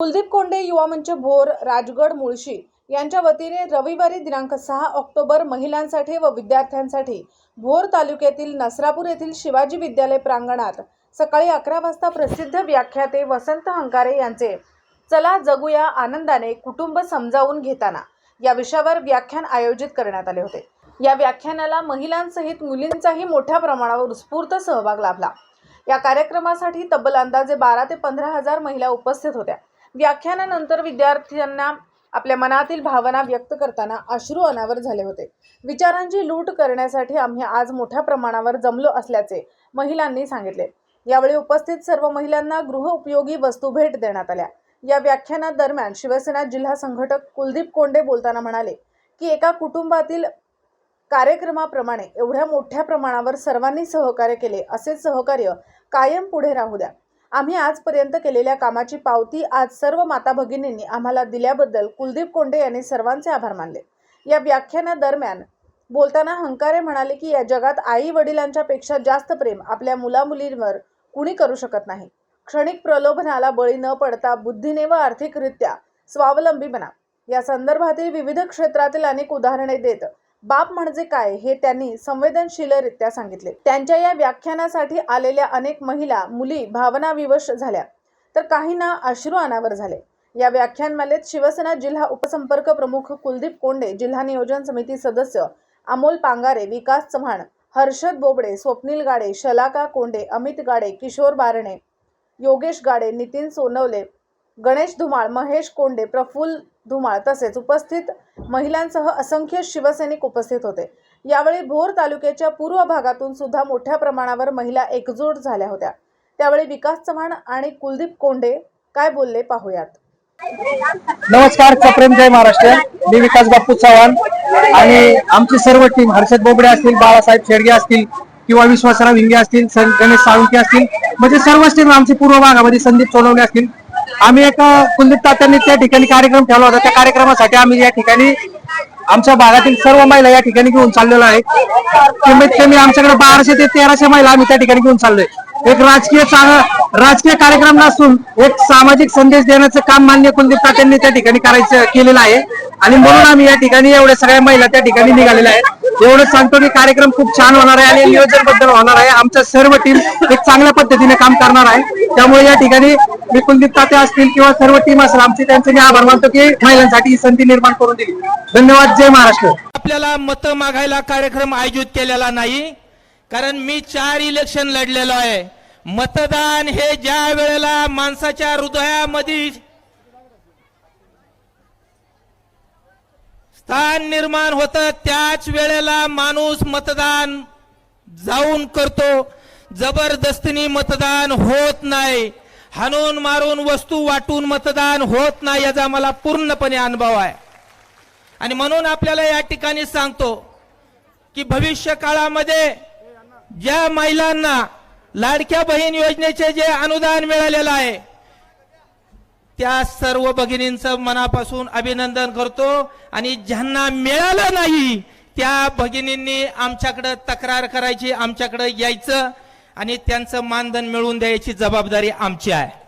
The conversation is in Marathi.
कुलदीप कोंडे युवा मंच भोर राजगड मुळशी यांच्या वतीने रविवारी दिनांक सहा ऑक्टोबर महिलांसाठी व विद्यार्थ्यांसाठी भोर तालुक्यातील नसरापूर येथील शिवाजी विद्यालय प्रांगणात सकाळी अकरा वाजता प्रसिद्ध व्याख्याते वसंत हंकारे यांचे चला जगूया आनंदाने कुटुंब समजावून घेताना या विषयावर व्याख्यान आयोजित करण्यात आले होते. या व्याख्यानाला महिलांसहित मुलींचाही मोठ्या प्रमाणावर उत्स्फूर्त सहभाग लाभला. या कार्यक्रमासाठी तब्बल अंदाजे बारा ते पंधरा हजार महिला उपस्थित होत्या. व्याख्यानानंतर विद्यार्थ्यांना आपल्या मनातील भावना व्यक्त करताना अश्रू अनावर झाले होते. विचारांची लूट करण्यासाठी आम्ही आज मोठ्या प्रमाणावर जमलो असल्याचे महिलांनी सांगितले. यावेळी उपस्थित सर्व महिलांना गृहउपयोगी वस्तू भेट देण्यात आल्या. या व्याख्यानादरम्यान शिवसेना जिल्हा संघटक कुलदीप कोंडे बोलताना म्हणाले की एका कुटुंबातील कार्यक्रमाप्रमाणे एवढ्या मोठ्या प्रमाणावर सर्वांनी सहकार्य केले असे सहकार्य कायम पुढे राहू द्या. आम्ही आजपर्यंत केलेल्या कामाची पावती आज सर्व माता भगिनींनी आम्हाला दिल्याबद्दल कुलदीप कोंडे यांनी सर्वांचे आभार मानले. या व्याख्यानादरम्यान बोलताना हंकारे म्हणाले की या जगात आई वडिलांच्या पेक्षा जास्त प्रेम आपल्या मुलामुलींवर कुणी करू शकत नाही. क्षणिक प्रलोभनाला बळी न पडता बुद्धीने व आर्थिकरित्या स्वावलंबी बना. या संदर्भातील विविध क्षेत्रातील अनेक उदाहरणे देत बाप म्हणजे काय हे त्यांनी संवेदनशीलरित्या सांगितले. त्यांच्या या व्याख्यानासाठी आलेल्या अनेक महिला मुली भावनाविवश झाल्या. तर काहींना अश्रू अनावर झाले. या व्याख्यानमालेत शिवसेना जिल्हा उपसंपर्क प्रमुख कुलदीप कोंडे जिल्हा नियोजन समिती सदस्य अमोल पांगारे विकास चव्हाण हर्षद बोबडे स्वप्नील गाडे शलाका कोंडे अमित गाडे किशोर बारणे योगेश गाडे नितीन सोनवले गणेश धुमाळ महेश कोंडे प्रफुल्ल धुमाळ तसेच उपस्थित महिलांसह असंख्य शिवसैनिक उपस्थित होते. यावेळी भोर तालुक्याच्या पूर्व भागातून सुद्धा मोठ्या प्रमाणावर महिला एकजूट झाल्या होत्या. त्यावेळी विकास चव्हाण आणि कुलदीप कोंडे काय बोलले पाहूयात. नमस्कार सप्रेम जय महाराष्ट्र. मी विकास बाप्पू चव्हाण आणि आमची सर्व टीम हर्षद बोबडे असतील बाळासाहेब शेडगे असतील किंवा विश्वासराव हिंगे असतील गणेश साळुंके असतील म्हणजे सर्वच टीम आमची पूर्व भागामध्ये संदीप सोनवणे असतील. आम्ही एक कुलदीप तात्यांनी त्या ठिकाणी कार्यक्रम ठेवला होता. त्या कार्यक्रमासाठी आम्ही या ठिकाणी आमच्या भागातील सर्व महिला या ठिकाणी घेऊन चाललेलो आहे. कमीत कमी आमच्याकडे बाराशे ते तेराशे महिला आम्ही त्या ठिकाणी घेऊन चाललोय. एक राजकीय राजकीय कार्यक्रम नसून एक सामाजिक संदेश देण्याचं काम मान्य कुलदीप तात्यांनी त्या ठिकाणी करायचं केलेलं आहे. आणि म्हणून आम्ही या ठिकाणी एवढ्या सगळ्या महिला त्या ठिकाणी निघालेल्या आहेत. एवढं सांगतो की कार्यक्रम खूप छान होणार आहे आणि नियोजनबद्दल होणार आहे. आमच्या सर्व टीम एक चांगल्या पद्धतीने काम करणार आहे. त्यामुळे या ठिकाणी मी कुलदीप असतील किंवा सर्व टीम असेल आमचे त्यांचे मी आभार मानतो की महिलांसाठी ही संधी निर्माण करून दिली. धन्यवाद जय महाराष्ट्र. आपल्याला मतं मागायला कार्यक्रम आयोजित केलेला नाही कारण मी चार इलेक्शन लढलेलो आहे. मतदान हे ज्या वेळेला माणसाच्या हृदयामध्ये स्थान निर्माण होतं त्याच वेळेला माणूस मतदान जाऊन करतो. जबरदस्तीने मतदान होत नाही. हाणून मारून वस्तू वाटून मतदान होत नाही याचा मला पूर्णपणे अनुभव आहे. आणि म्हणून आपल्याला या ठिकाणी सांगतो की भविष्य काळामध्ये ज्या महिलांना लाडक्या बहीण योजनेचे जे अनुदान मिळालेलं आहे त्या सर्व भगिनींचं मनापासून अभिनंदन करतो आणि ज्यांना मिळालं नाही त्या भगिनींनी आमच्याकडं तक्रार करायची आमच्याकडं यायचं. आणि त्यांचं मानधन मिळवून द्यायची जबाबदारी आमची आहे.